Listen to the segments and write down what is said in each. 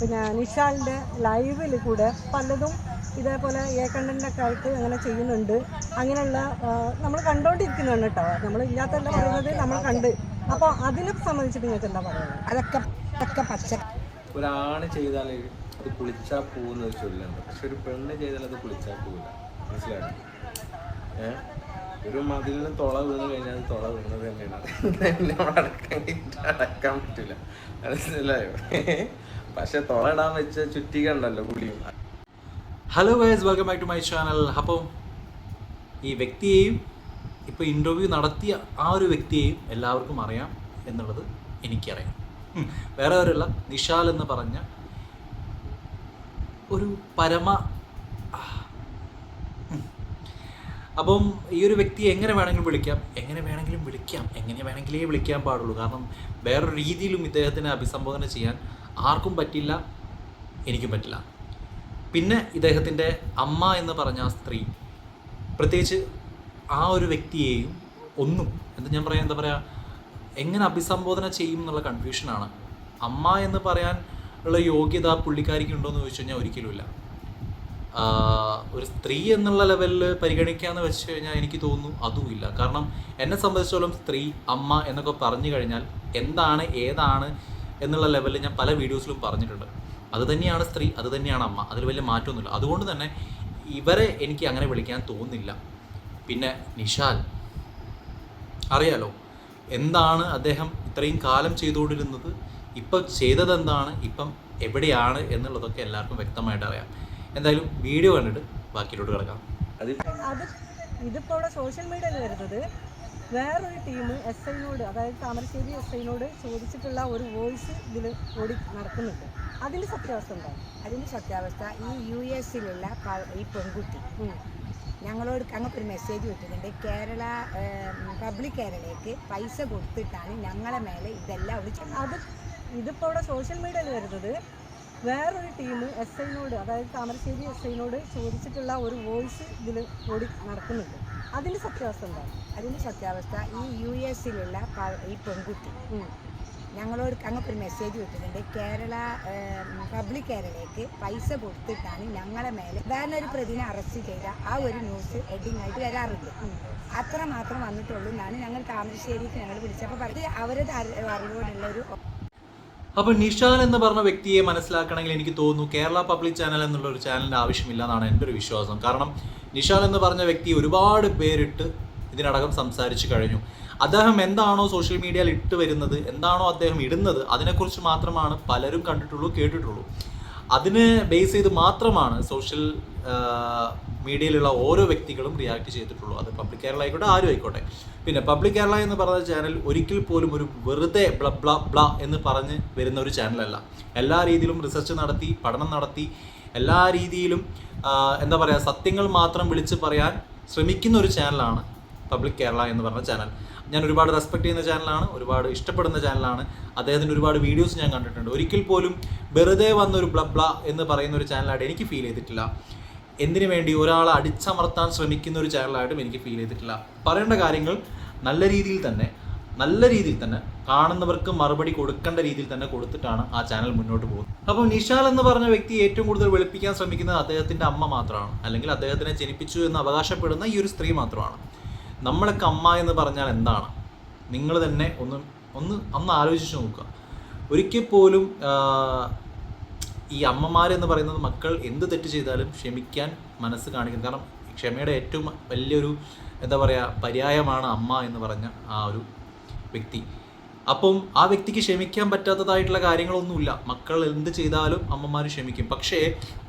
പിന്നെ നിഷാലിന്റെ ലൈവിൽ കൂടെ പലതും ഇതേപോലെ എ കണ്ടന്റൊക്കെ ആയിട്ട് അങ്ങനെ ചെയ്യുന്നുണ്ട്. അങ്ങനെയുള്ള നമ്മൾ കണ്ടുകൊണ്ടിരിക്കുന്നുണ്ട് കേട്ടോ നമ്മൾ ഇല്ലാത്തല്ല പറയുന്നത് നമ്മൾ കണ്ട്. അപ്പോൾ അതിനെ സംബന്ധിച്ചിട്ട് നിങ്ങൾക്ക് എന്താ പറയുന്നത് അതൊക്കെ അതൊക്കെ പച്ച ഒരാണ് ചെയ്താൽ അത് കുളിച്ചാൽ പോകുന്ന ഒരു ചൊല്ലുണ്ട്. പക്ഷെ ഒരു പെണ്ണ് ചെയ്താൽ അത് കുളിച്ചാൽ പോകില്ല മനസ്സിലായോ? ഒരു മതിലിന് തുള വീണ് കഴിഞ്ഞാൽ അത് തുള വീണത് തന്നെയാണ്. അടക്കാൻ പറ്റില്ല മനസ്സിലായോ? പക്ഷെ തുളയിടാൻ വെച്ച ചുറ്റിക ഉണ്ടല്ലോ പുളിയും. Hello guys welcome back to my channel അപ്പം ഈ വ്യക്തിയെയും ഇപ്പോൾ ഇന്റർവ്യൂ നടത്തിയ ആ ഒരു വ്യക്തിയെയും എല്ലാവർക്കും അറിയാം എന്നുള്ളത് എനിക്കറിയാം. വേറെ ആരുമല്ല നിഷാൽ എന്ന് പറഞ്ഞ ഒരു പരമ അപ്പം ഈ ഒരു വ്യക്തിയെ എങ്ങനെ വേണമെങ്കിലും വിളിക്കാം എങ്ങനെ വേണമെങ്കിലും വിളിക്കാം എങ്ങനെ വേണമെങ്കിലേ വിളിക്കാൻ പാടുള്ളൂ. കാരണം വേറൊരു രീതിയിലും ഇദ്ദേഹത്തിനെ അഭിസംബോധന ചെയ്യാൻ ആർക്കും പറ്റില്ല എനിക്കും പറ്റില്ല. പിന്നെ ഇദ്ദേഹത്തിന്റെ അമ്മ എന്ന് പറഞ്ഞ ആ സ്ത്രീ പ്രത്യേകിച്ച് ആ ഒരു വ്യക്തിയെയും ഒന്നും എന്താ ഞാൻ പറയാം എന്താ പറയുക എങ്ങനെ അഭിസംബോധന ചെയ്യും എന്നുള്ള കൺഫ്യൂഷനാണ് അമ്മ എന്ന് പറയാൻ ഉള്ള യോഗ്യത പുള്ളിക്കാരിക്ക് ഉണ്ടോ എന്ന് ചോദിച്ചു കഴിഞ്ഞാൽ ഒരിക്കലുമില്ല. ഒരു സ്ത്രീ എന്നുള്ള ലെവലിൽ പരിഗണിക്കാന്ന് വെച്ച് കഴിഞ്ഞാൽ എനിക്ക് തോന്നുന്നു അതുമില്ല. കാരണം എന്നെ സംബന്ധിച്ചോളം സ്ത്രീ അമ്മ എന്നൊക്കെ പറഞ്ഞു കഴിഞ്ഞാൽ എന്താണ് ഏതാണ് എന്നുള്ള ലെവലിൽ ഞാൻ പല വീഡിയോസിലും പറഞ്ഞിട്ടുണ്ട്. അത് തന്നെയാണ് സ്ത്രീ അത് തന്നെയാണ് അമ്മ. അതിൽ വലിയ മാറ്റമൊന്നുമില്ല. അതുകൊണ്ട് തന്നെ ഇവരെ എനിക്ക് അങ്ങനെ വിളിക്കാൻ തോന്നുന്നില്ല. പിന്നെ നിഷാൽ അറിയാലോ എന്താണ് അദ്ദേഹം ഇത്രയും കാലം ചെയ്തുകൊണ്ടിരുന്നത്? ഇപ്പം ചെയ്തതെന്താണ് ഇപ്പം എവിടെയാണ് എന്നുള്ളതൊക്കെ എല്ലാവർക്കും വ്യക്തമായിട്ട് അറിയാം. എന്തായാലും വീഡിയോ കണ്ടിട്ട് ബാക്കിയിലോട്ട് കിടക്കാം. അത് അത് ഇതിപ്പോൾ ഇവിടെ സോഷ്യൽ മീഡിയയിൽ വരുന്നത് വേറൊരു ടീം എസ് ഐനോട് അതായത് താമരശ്ശേരി എസ് ഐനോട് ചോദിച്ചിട്ടുള്ള ഒരു വോയിസ് ഇതിൽ ഓടി നടക്കുന്നുണ്ട്. അതിന്റെ സത്യാവസ്ഥ എന്താണ്? അതിന്റെ സത്യാവസ്ഥ ഈ യു എസിലുള്ള ഈ പെൺകുട്ടി. ഞങ്ങളോട് ഞങ്ങൾക്കൊരു മെസ്സേജ് വിട്ടിട്ടുണ്ട്. കേരള പബ്ലിക് കേരളയ്ക്ക് പൈസ കൊടുത്തിട്ടാണ് ഞങ്ങളെ മേലെ ഇതെല്ലാം അവിടെ അത് ഇതിപ്പോൾ ഇവിടെ സോഷ്യൽ മീഡിയയിൽ വരുന്നത് വേറൊരു ടീം എസ് ഐനോട് അതായത് താമരശ്ശേരി എസ് ഐനോട് ചോദിച്ചിട്ടുള്ള ഒരു വോയിസ് ഇതിൽ ഓടി നടക്കുന്നുണ്ട്. അതിന്റെ സത്യാവസ്ഥ എന്താണ്? അതിന്റെ സത്യാവസ്ഥ ഈ യു എസിലുള്ള ഈ പെൺകുട്ടി. ഞങ്ങളോട് അങ്ങനത്തെ ഒരു മെസ്സേജ് വിട്ടിട്ടുണ്ട്. കേരള പബ്ലിക് കേരളയ്ക്ക് പൈസ കൊടുത്തിട്ടാണ് ഞങ്ങളെ മേലെ വേറൊരു ഒരു പ്രതിനെ അറസ്റ്റ് ചെയ്ത ആ ഒരു ന്യൂസ് ഹെഡിങ് ആയിട്ട് വരാറുണ്ട്. അത്ര മാത്രം വന്നിട്ടുള്ളൂ. എന്നാണ് ഞങ്ങൾ താമരശ്ശേരിക്ക് ഞങ്ങൾ വിളിച്ചപ്പോൾ പറഞ്ഞത്. അവരുടെ അറി- അറിവോടുള്ള ഒരു അപ്പോൾ നിഷാൻ എന്ന് പറഞ്ഞ വ്യക്തിയെ മനസ്സിലാക്കണമെങ്കിൽ എനിക്ക് തോന്നുന്നു കേരള പബ്ലിക് ചാനൽ എന്നുള്ള ഒരു ചാനലിന്റെ ആവശ്യമില്ല എന്നാണ് എന്റെ ഒരു വിശ്വാസം. കാരണം നിഷാൻ എന്ന് പറഞ്ഞ വ്യക്തി ഒരുപാട് പേരിട്ട് ഇതിനടക്കം സംസാരിച്ചു കഴിഞ്ഞു. അദ്ദേഹം എന്താണോ സോഷ്യൽ മീഡിയയിൽ ഇട്ട് വരുന്നത് എന്താണോ അദ്ദേഹം ഇടുന്നത് അതിനെക്കുറിച്ച് മാത്രമാണ് പലരും കണ്ടിട്ടുള്ളൂ കേട്ടിട്ടുള്ളൂ. അതിനെ ബേസ് ചെയ്ത് മാത്രമാണ് സോഷ്യൽ മീഡിയയിലുള്ള ഓരോ വ്യക്തികളും റിയാക്ട് ചെയ്തിട്ടുള്ളൂ. അത് പബ്ലിക് കേരള ആയിക്കോട്ടെ ആരും ആയിക്കോട്ടെ. പിന്നെ പബ്ലിക് കേരള എന്ന് പറഞ്ഞ ചാനൽ ഒരിക്കൽ പോലും ഒരു വെറുതെ ബ്ല ബ്ല ബ്ല എന്ന് പറഞ്ഞ് വരുന്ന ഒരു ചാനലല്ല എല്ലാ രീതിയിലും റിസർച്ച് നടത്തി പഠനം നടത്തി എല്ലാ രീതിയിലും എന്താ പറയുക സത്യങ്ങൾ മാത്രം വിളിച്ച് പറയാൻ ശ്രമിക്കുന്ന ഒരു ചാനലാണ് പബ്ലിക് കേരള എന്ന് പറഞ്ഞ ചാനൽ ഞാൻ ഒരുപാട് റെസ്പെക്ട് ചെയ്യുന്ന ചാനലാണ് ഒരുപാട് ഇഷ്ടപ്പെടുന്ന ചാനലാണ് അദ്ദേഹത്തിന്റെ ഒരുപാട് വീഡിയോസ് ഞാൻ കണ്ടിട്ടുണ്ട്. ഒരിക്കൽ പോലും വെറുതെ വന്നൊരു ബ്ല ബ്ല എന്ന് പറയുന്ന ഒരു ചാനലായിട്ട് എനിക്ക് ഫീൽ ചെയ്തിട്ടില്ല. എന്തിനു വേണ്ടി ഒരാളെ അടിച്ചമർത്താൻ ശ്രമിക്കുന്ന ഒരു ചാനലായിട്ടും എനിക്ക് ഫീൽ ചെയ്തിട്ടില്ല. പറയേണ്ട കാര്യങ്ങൾ നല്ല രീതിയിൽ തന്നെ നല്ല രീതിയിൽ തന്നെ കാണുന്നവർക്ക് മറുപടി കൊടുക്കേണ്ട രീതിയിൽ തന്നെ കൊടുത്തിട്ടാണ് ആ ചാനൽ മുന്നോട്ട് പോകുന്നത്. അപ്പോൾ നിഷാൽ എന്ന് പറഞ്ഞ വ്യക്തി ഏറ്റവും കൂടുതൽ വെളുപ്പിക്കാൻ ശ്രമിക്കുന്നത് അദ്ദേഹത്തിന്റെ അമ്മ മാത്രമാണ്. അല്ലെങ്കിൽ അദ്ദേഹത്തിനെ ജനിപ്പിച്ചു എന്ന് അവകാശപ്പെടുന്ന ഈ ഒരു സ്ത്രീ മാത്രമാണ്. നമ്മളൊക്കെ അമ്മ എന്ന് പറഞ്ഞാൽ എന്താണ്? നിങ്ങൾ തന്നെ ഒന്ന് ഒന്ന് ഒന്ന് ആലോചിച്ച് നോക്കുക. ഒരിക്കൽ പോലും ഈ അമ്മമാർ എന്ന് പറയുന്നത് മക്കൾ എന്ത് തെറ്റ് ചെയ്താലും ക്ഷമിക്കാൻ മനസ്സ് കാണിക്കുന്നത് കാരണം ക്ഷമയുടെ ഏറ്റവും വലിയൊരു എന്താ പറയുക പര്യായമാണ് അമ്മ എന്ന് പറഞ്ഞ ആ ഒരു വ്യക്തി. അപ്പം ആ വ്യക്തിക്ക് ക്ഷമിക്കാൻ പറ്റാത്തതായിട്ടുള്ള കാര്യങ്ങളൊന്നുമില്ല. മക്കൾ എന്ത് ചെയ്താലും അമ്മമാർ ക്ഷമിക്കും. പക്ഷേ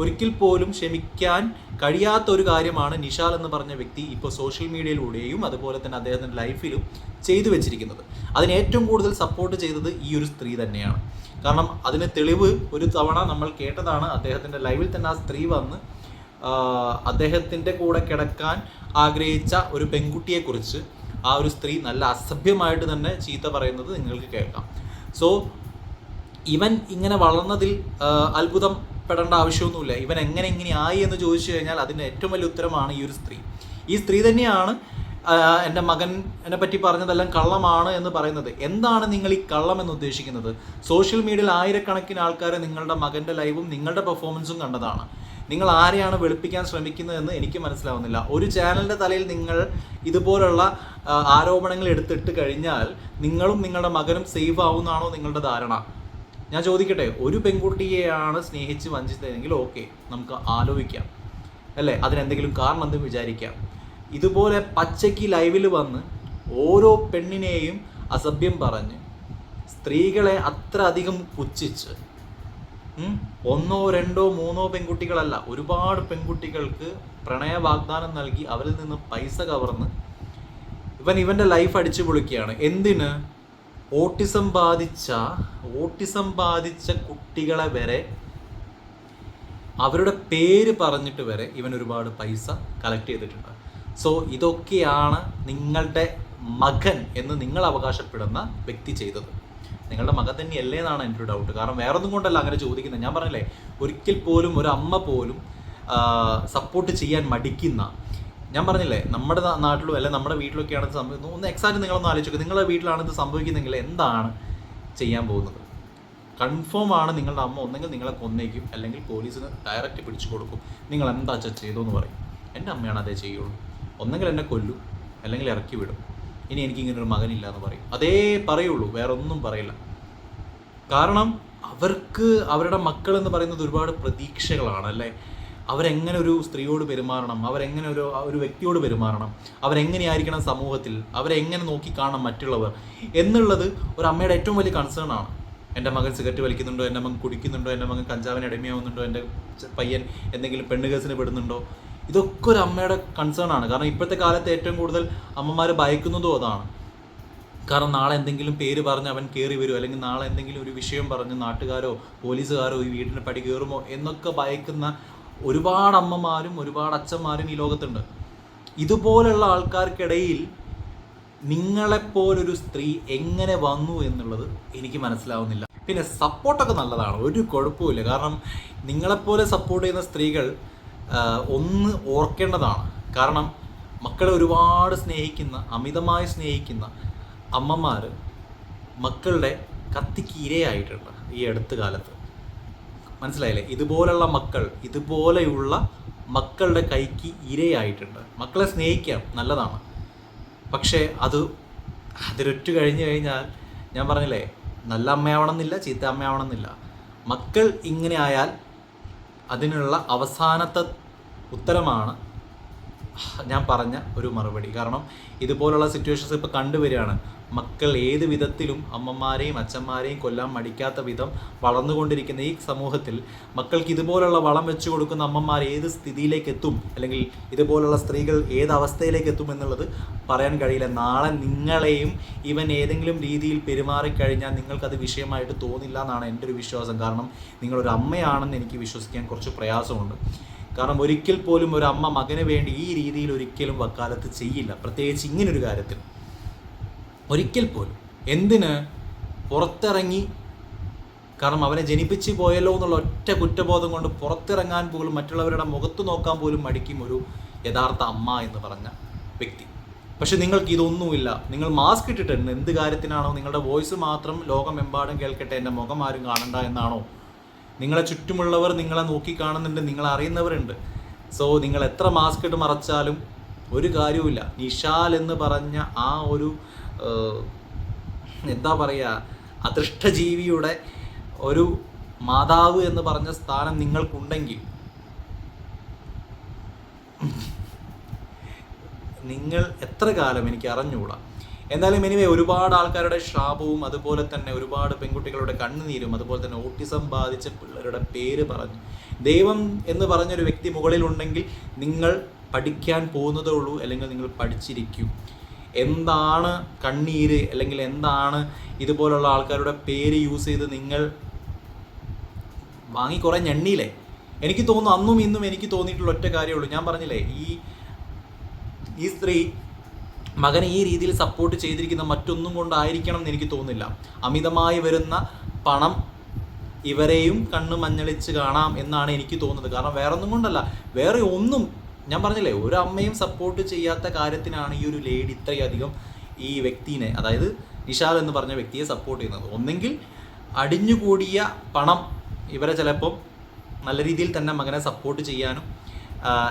ഒരിക്കൽ പോലും ക്ഷമിക്കാൻ കഴിയാത്ത ഒരു കാര്യമാണ് നിഷാൽ എന്ന് പറഞ്ഞ വ്യക്തി ഇപ്പോൾ സോഷ്യൽ മീഡിയയിലൂടെയും അതുപോലെ തന്നെ അദ്ദേഹത്തിന്റെ ലൈഫിലും ചെയ്തു വെച്ചിരിക്കുന്നത്. അതിന് ഏറ്റവും കൂടുതൽ സപ്പോർട്ട് ചെയ്തത് ഈ ഒരു സ്ത്രീ തന്നെയാണ്. കാരണം അതിന് തെളിവ് ഒരു തവണ നമ്മൾ കേട്ടതാണ് അദ്ദേഹത്തിന്റെ ലൈവിൽ തന്നെ ആ സ്ത്രീ വന്ന് അദ്ദേഹത്തിന്റെ കൂടെ കിടക്കാൻ ആഗ്രഹിച്ച ഒരു പെൺകുട്ടിയെക്കുറിച്ച് ആ ഒരു സ്ത്രീ നല്ല അസഭ്യമായിട്ട് തന്നെ ചീത്ത പറയുന്നത് നിങ്ങൾക്ക് കേൾക്കാം. സോ ഇവൻ ഇങ്ങനെ വളർന്നതിൽ അത്ഭുതം പെടേണ്ട ആവശ്യമൊന്നുമില്ല. ഇവൻ എങ്ങനെ ഇങ്ങനെ ആയി എന്ന് ചോദിച്ചു കഴിഞ്ഞാൽ അതിന്റെ ഏറ്റവും വലിയ ഉത്തരമാണ് ഈ ഒരു സ്ത്രീ. ഈ സ്ത്രീ തന്നെയാണ് എന്റെ മകൻ എന്നെ പറ്റി പറഞ്ഞതെല്ലാം കള്ളമാണ് എന്ന് പറയുന്നത്. എന്താണ് നിങ്ങൾ ഈ കള്ളം എന്ന് ഉദ്ദേശിക്കുന്നത്? സോഷ്യൽ മീഡിയയിൽ ആയിരക്കണക്കിന് ആൾക്കാരെ നിങ്ങളുടെ മകന്റെ ലൈവും നിങ്ങളുടെ പെർഫോമൻസും കണ്ടതാണ്. നിങ്ങൾ ആരെയാണ് വെളുപ്പിക്കാൻ ശ്രമിക്കുന്നതെന്ന് എനിക്ക് മനസ്സിലാവുന്നില്ല. ഒരു ചാനലിന്റെ തലയിൽ നിങ്ങൾ ഇതുപോലുള്ള ആരോപണങ്ങൾ എടുത്തിട്ട് കഴിഞ്ഞാൽ നിങ്ങളും നിങ്ങളുടെ മകനും സേഫ് ആവുമെന്നാണോ നിങ്ങളുടെ ധാരണ? ഞാൻ ചോദിക്കട്ടെ ഒരു പെൺകുട്ടിയെയാണ് സ്നേഹിച്ച് വഞ്ചിച്ചതെങ്കിൽ ഓക്കെ നമുക്ക് ആലോചിക്കാം. അല്ലേ? അതിനെന്തെങ്കിലും കാരണം എന്ത് വിചാരിക്കാം. ഇതുപോലെ പച്ചയ്ക്ക് ലൈവിൽ വന്ന് ഓരോ പെണ്ണിനെയും അസഭ്യം പറഞ്ഞ് സ്ത്രീകളെ അത്ര അധികം പുച്ഛിച്ച് ഒന്നോ രണ്ടോ മൂന്നോ പെൺകുട്ടികളല്ല. ഒരുപാട് പെൺകുട്ടികൾക്ക് പ്രണയ വാഗ്ദാനം നൽകി അവരിൽ നിന്ന് പൈസ കവർന്ന് ഇവൻ ഇവന്റെ ലൈഫ് അടിച്ചു പൊളിക്കുകയാണ്. എന്തിന്? ഓട്ടിസം ബാധിച്ച ഓട്ടിസം ബാധിച്ച കുട്ടികളെ വരെ അവരുടെ പേര് പറഞ്ഞിട്ട് വരെ ഇവൻ ഒരുപാട് പൈസ കളക്ട് ചെയ്തിട്ടുണ്ട്. സോ ഇതൊക്കെയാണ് നിങ്ങളുടെ മകൻ എന്ന് നിങ്ങൾ അവകാശപ്പെടുന്ന വ്യക്തി ചെയ്തത്. നിങ്ങളുടെ മകൻ തന്നെയല്ലേ എന്നാണ് എന്റെ ഒരു ഡൗട്ട് കാരണം വേറെ ഒന്നും കൊണ്ടല്ല അങ്ങനെ ചോദിക്കുന്നത്. ഞാൻ പറഞ്ഞില്ലേ ഒരിക്കൽ പോലും ഒരു അമ്മ പോലും സപ്പോർട്ട് ചെയ്യാൻ മടിക്കുന്ന. ഞാൻ പറഞ്ഞില്ലേ നമ്മുടെ നാട്ടിലും അല്ലെ നമ്മുടെ വീട്ടിലൊക്കെയാണ് ഇത് സംഭവിക്കുന്നത്. ഒന്ന് എക്സാക്ട് നിങ്ങളൊന്ന് ആലോചിക്കുക നിങ്ങളുടെ വീട്ടിലാണ് ഇത് സംഭവിക്കുന്നെങ്കിൽ എന്താണ് ചെയ്യാൻ പോകുന്നത്? കൺഫേം ആണ് നിങ്ങളുടെ അമ്മ ഒന്നെങ്കിൽ നിങ്ങളെ കൊന്നേക്കും അല്ലെങ്കിൽ പോലീസിന് ഡയറക്റ്റ് പിടിച്ചു കൊടുക്കും. നിങ്ങൾ എന്താ ചെയ്തു എന്ന് പറയും. എന്റെ അമ്മയാണ് അതേ ചെയ്യുള്ളൂ. ഒന്നെങ്കിൽ എന്നെ കൊല്ലും അല്ലെങ്കിൽ ഇറക്കി വിടും. ഇനി എനിക്ക് ഇങ്ങനെ ഒരു മകനില്ല എന്ന് പറയും. അതേ പറയുള്ളൂ വേറെ ഒന്നും പറയില്ല. കാരണം അവർക്ക് അവരുടെ മക്കൾ എന്ന് പറയുന്നത് ഒരുപാട് പ്രതീക്ഷകളാണ് അല്ലേ? അവരെങ്ങനെ ഒരു സ്ത്രീയോട് പെരുമാറണം അവരെങ്ങനെ ഒരു ഒരു വ്യക്തിയോട് പെരുമാറണം അവരെങ്ങനെയായിരിക്കണം സമൂഹത്തിൽ അവരെങ്ങനെ നോക്കി കാണണം മറ്റുള്ളവർ എന്നുള്ളത് ഒരു അമ്മയുടെ ഏറ്റവും വലിയ കൺസേൺ ആണ്. എന്റെ മകൻ സിഗരറ്റ് വലിക്കുന്നുണ്ടോ? എന്റെ മകൻ കുടിക്കുന്നുണ്ടോ? എന്റെ മകൻ കഞ്ചാവിന് അടിമയാവുന്നുണ്ടോ എന്റെ പയ്യൻ എന്തെങ്കിലും പെണ്ണുകേസിന് പെടുന്നുണ്ടോ? ഇതൊക്കെ ഒരു അമ്മയുടെ കൺസേൺ ആണ്. കാരണം ഇപ്പോഴത്തെ കാലത്ത് ഏറ്റവും കൂടുതൽ അമ്മമാർ ഭയക്കുന്നതും അതാണ്. കാരണം നാളെ എന്തെങ്കിലും പേര് പറഞ്ഞ് അവൻ കയറി വരുമോ അല്ലെങ്കിൽ നാളെ എന്തെങ്കിലും ഒരു വിഷയം പറഞ്ഞ് നാട്ടുകാരോ പോലീസുകാരോ ഈ വീടിന് പടി കയറുമോ എന്നൊക്കെ ഭയക്കുന്ന ഒരുപാട് അമ്മമാരും ഒരുപാട് അച്ഛന്മാരും ഈ ലോകത്തുണ്ട്. ഇതുപോലുള്ള ആൾക്കാർക്കിടയിൽ നിങ്ങളെപ്പോലൊരു സ്ത്രീ എങ്ങനെ വന്നു എന്നുള്ളത് എനിക്ക് മനസ്സിലാവുന്നില്ല. പിന്നെ സപ്പോർട്ടൊക്കെ നല്ലതാണ്. ഒരു കുഴപ്പമില്ല കാരണം നിങ്ങളെപ്പോലെ സപ്പോർട്ട് ചെയ്യുന്ന സ്ത്രീകൾ ഒന്ന് ഓർക്കേണ്ടതാണ്. കാരണം മക്കളെ ഒരുപാട് സ്നേഹിക്കുന്ന അമിതമായി സ്നേഹിക്കുന്ന അമ്മമാർ മക്കളുടെ കത്തിക്ക് ഇരയായിട്ടുണ്ട് ഈ അടുത്ത കാലത്ത്. മനസ്സിലായില്ലേ? ഇതുപോലുള്ള മക്കൾ ഇതുപോലെയുള്ള മക്കളുടെ കൈക്ക് ഇരയായിട്ടുണ്ട്. മക്കളെ സ്നേഹിക്കാം നല്ലതാണ്. പക്ഷേ അത് അതിരൊറ്റു കഴിഞ്ഞു കഴിഞ്ഞാൽ ഞാൻ പറഞ്ഞില്ലേ നല്ല അമ്മയാവണമെന്നില്ല ചീത്ത അമ്മയാവണമെന്നില്ല. മക്കൾ ഇങ്ങനെ ആയാൽ അതിനുള്ള അവസാനത്തെ ഉത്തരമാണ് ഞാൻ പറഞ്ഞ ഒരു മറുപടി. കാരണം ഇതുപോലുള്ള സിറ്റുവേഷൻസ് ഇപ്പോൾ കണ്ടുവരികയാണ്. മക്കൾ ഏത് വിധത്തിലും അമ്മമാരെയും അച്ഛന്മാരെയും കൊല്ലാൻ മടിക്കാത്ത വിധം വളർന്നുകൊണ്ടിരിക്കുന്ന ഈ സമൂഹത്തിൽ മക്കൾക്ക് ഇതുപോലുള്ള വളം വെച്ചു കൊടുക്കുന്ന അമ്മമാർ ഏത് സ്ഥിതിയിലേക്ക് എത്തും അല്ലെങ്കിൽ ഇതുപോലുള്ള സ്ത്രീകൾ ഏത് അവസ്ഥയിലേക്ക് എത്തും എന്നുള്ളത് പറയാൻ കഴിയില്ല. നാളെ നിങ്ങളെയും ഇവൻ ഏതെങ്കിലും രീതിയിൽ പെരുമാറിക്കഴിഞ്ഞാൽ നിങ്ങൾക്കത് വിഷയമായിട്ട് തോന്നില്ല എന്നാണ് എന്റെ ഒരു വിശ്വാസം. കാരണം നിങ്ങളൊരു അമ്മയാണെന്ന് എനിക്ക് വിശ്വസിക്കാൻ കുറച്ച് പ്രയാസമുണ്ട്. കാരണം ഒരിക്കൽ പോലും ഒരു അമ്മ മകന് വേണ്ടി ഈ രീതിയിൽ ഒരിക്കലും വക്കാലത്ത് ചെയ്യില്ല. പ്രത്യേകിച്ച് ഇങ്ങനൊരു കാര്യത്തിൽ. ഒരിക്കൽ പോലും. എന്തിന്? പുറത്തിറങ്ങി. കാരണം അവനെ ജനിപ്പിച്ച് പോയല്ലോ എന്നുള്ള ഒറ്റ കുറ്റബോധം കൊണ്ട് പുറത്തിറങ്ങാൻ പോലും മറ്റുള്ളവരുടെ മുഖത്ത് നോക്കാൻ പോലും മടിക്കും ഒരു യഥാർത്ഥ അമ്മ എന്ന് പറഞ്ഞ വ്യക്തി. പക്ഷെ നിങ്ങൾക്ക് ഇതൊന്നുമില്ല. നിങ്ങൾ മാസ്ക് ഇട്ടിട്ടുണ്ട് എന്ത് കാര്യത്തിനാണോ നിങ്ങളുടെ വോയിസ് മാത്രം ലോകമെമ്പാടും കേൾക്കട്ടെ. എന്റെ മുഖം ആരും കാണണ്ട എന്നാണോ? നിങ്ങളെ ചുറ്റുമുള്ളവർ നിങ്ങളെ നോക്കി കാണുന്നുണ്ട് നിങ്ങളെ അറിയുന്നവരുണ്ട്. സോ നിങ്ങൾ എത്ര മാസ്ക് ഇട്ട് മറച്ചാലും ഒരു കാര്യവുമില്ല. നിഷാൽ എന്ന് പറഞ്ഞ ആ ഒരു എന്താ പറയുക അദൃഷ്ടജീവിയുടെ ഒരു മാതാവ് എന്ന് പറഞ്ഞ സ്ഥാനം നിങ്ങൾക്കുണ്ടെങ്കിൽ നിങ്ങൾ എത്ര കാലം എനിക്ക് അറിഞ്ഞുകൂടാ? എന്തായാലും എനിവേ ഒരുപാട് ആൾക്കാരുടെ ശാപവും അതുപോലെ തന്നെ ഒരുപാട് പെൺകുട്ടികളുടെ കണ്ണുനീരും അതുപോലെ തന്നെ ഓട്ടിസം ബാധിച്ച പിള്ളേരുടെ പേര് പറഞ്ഞു. ദൈവം എന്ന് പറഞ്ഞൊരു വ്യക്തി മുകളിലുണ്ടെങ്കിൽ നിങ്ങൾ പഠിക്കാൻ പോകുന്നതേ ഉള്ളൂ അല്ലെങ്കിൽ നിങ്ങൾ പഠിച്ചിരിക്കും. എന്താണ് കണ്ണീര് അല്ലെങ്കിൽ എന്താണ് ഇതുപോലുള്ള ആൾക്കാരുടെ പേര് യൂസ് ചെയ്ത് നിങ്ങൾ വാങ്ങി കുറേ ഞെണ്ണിയില്ലേ? എനിക്ക് തോന്നുന്നു അന്നും ഇന്നും എനിക്ക് തോന്നിയിട്ടുള്ള ഒറ്റ കാര്യമുള്ളൂ ഞാൻ പറഞ്ഞില്ലേ ഈ ഈ സ്ത്രീ മകനെ ഈ രീതിയിൽ സപ്പോർട്ട് ചെയ്തിരിക്കുന്ന മറ്റൊന്നും കൊണ്ടായിരിക്കണം എന്ന് എനിക്ക് തോന്നുന്നില്ല. അമിതമായി വരുന്ന പണം ഇവരെയും കണ്ണ് മഞ്ഞളിച്ച് കാണാം എന്നാണ് എനിക്ക് തോന്നുന്നത്. കാരണം വേറൊന്നും കൊണ്ടല്ല. വേറെ ഒന്നും ഞാൻ പറഞ്ഞില്ലേ ഒരു അമ്മയും സപ്പോർട്ട് ചെയ്യാത്ത കാര്യത്തിനാണ് ഈ ഒരു ലേഡി ഇത്രയധികം ഈ വ്യക്തിനെ അതായത് നിഷാൽ എന്ന് പറഞ്ഞ വ്യക്തിയെ സപ്പോർട്ട് ചെയ്യുന്നത്. ഒന്നെങ്കിൽ അടിഞ്ഞുകൂടിയ പണം ഇവരെ ചിലപ്പം നല്ല രീതിയിൽ തന്നെ മകനെ സപ്പോർട്ട് ചെയ്യാനും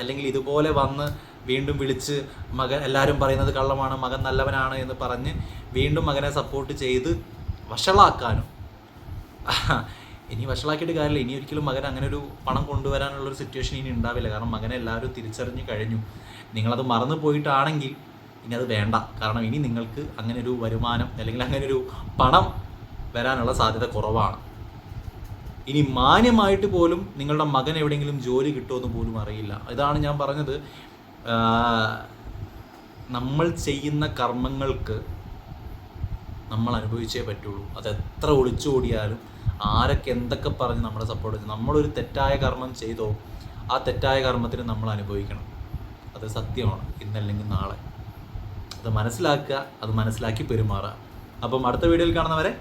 അല്ലെങ്കിൽ ഇതുപോലെ വന്ന് വീണ്ടും വിളിച്ച് മകൻ എല്ലാവരും പറയുന്നത് കള്ളമാണ് മകൻ നല്ലവനാണ് എന്ന് പറഞ്ഞ് വീണ്ടും മകനെ സപ്പോർട്ട് ചെയ്ത് വഷളാക്കാനും. ഇനി വഷളാക്കിയിട്ട് കാര്യമില്ല. ഇനി ഒരിക്കലും മകൻ അങ്ങനെ ഒരു പണം കൊണ്ടുവരാനുള്ള ഒരു സിറ്റുവേഷൻ ഇനി ഉണ്ടാവില്ല. കാരണം മകനെ എല്ലാവരും തിരിച്ചറിഞ്ഞു കഴിഞ്ഞു. നിങ്ങളത് മറന്നു പോയിട്ടാണെങ്കിൽ ഇനി അത് വേണ്ട. കാരണം ഇനി നിങ്ങൾക്ക് അങ്ങനെ ഒരു വരുമാനം അല്ലെങ്കിൽ അങ്ങനെ ഒരു പണം വരാനുള്ള സാധ്യത കുറവാണ്. ഇനി മാന്യമായിട്ട് പോലും നിങ്ങളുടെ മകൻ എവിടെയെങ്കിലും ജോലി കിട്ടുമെന്ന് പോലും അറിയില്ല. ഇതാണ് ഞാൻ പറഞ്ഞത്. നമ്മൾ ചെയ്യുന്ന കർമ്മങ്ങൾക്ക് നമ്മൾ അനുഭവിച്ചേ പറ്റുള്ളൂ. അത് എത്ര ഒളിച്ചോടിയാലും ആരൊക്കെ എന്തൊക്കെ പറഞ്ഞ് നമ്മളെ സപ്പോർട്ട് ചെയ്തു നമ്മളൊരു തെറ്റായ കർമ്മം ചെയ്തോ ആ തെറ്റായ കർമ്മത്തിന് നമ്മൾ അനുഭവിക്കണം. അത് സത്യമാണ്. ഇന്നല്ലെങ്കിൽ നാളെ. അത് മനസ്സിലാക്കുക അത് മനസ്സിലാക്കി പെരുമാറുക. അപ്പം അടുത്ത വീഡിയോയിൽ കാണുന്നവരെ